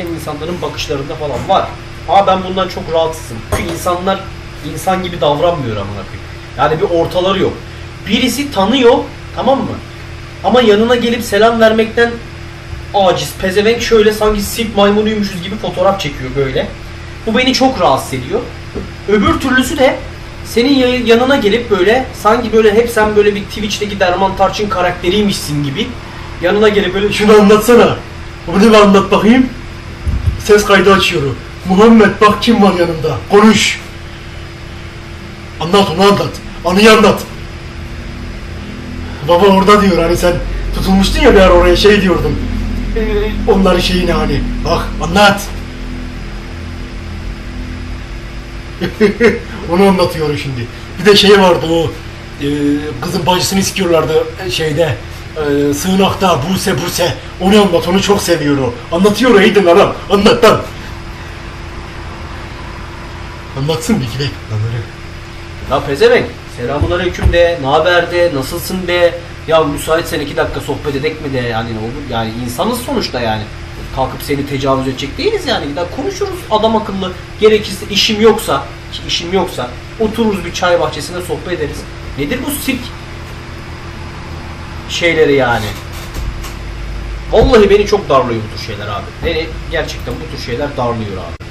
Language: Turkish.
bakarken insanların bakışlarında falan var. Ama ben bundan çok rahatsızım. Çünkü insanlar insan gibi davranmıyor amına koyayım. Yani bir ortaları yok. Birisi tanıyor tamam mı? Ama yanına gelip selam vermekten aciz. Pezevenk şöyle sanki sirk maymunuymuşuz gibi fotoğraf çekiyor böyle. Bu beni çok rahatsız ediyor. Öbür türlüsü de senin ya- yanına gelip böyle sanki böyle hep sen böyle bir Twitch'teki Derman Tarçın karakteriymişsin gibi yanına gelip böyle Şunu anlatsana. Bunu bir anlat bakayım. Ses kaydı açıyorum. Muhammed bak kim var yanımda. Konuş. Anlat onu anlat. Anıyı anlat. Baba orada diyor hani sen tutulmuştun ya bir ara oraya şey diyordun. Ee, onların şeyini hani. Bak anlat. Onu anlatıyor şimdi. Bir de şey vardı o e, kızın bacısını istiyorlardı e, şeyde e, sığınakta Buse Buse. Onu anlat onu çok seviyor o. Anlatıyor Aydın adam. Anlat lan. Anlatsın bir iki dakika. Ya pezevenk selamun aleyküm de, ne haber de, nasılsın de, ya müsaitsen iki dakika sohbet edek mi de yani ne olur yani insanız sonuçta yani. Kalkıp seni tecavüz edecek değiliz yani. Gider konuşuruz adam akıllı. Gerekirse işim yoksa, işim yoksa otururuz bir çay bahçesinde sohbet ederiz. Nedir bu sirk şeyleri yani? Vallahi beni çok darlıyor bu tür şeyler abi. Beni gerçekten bu tür şeyler darlıyor abi.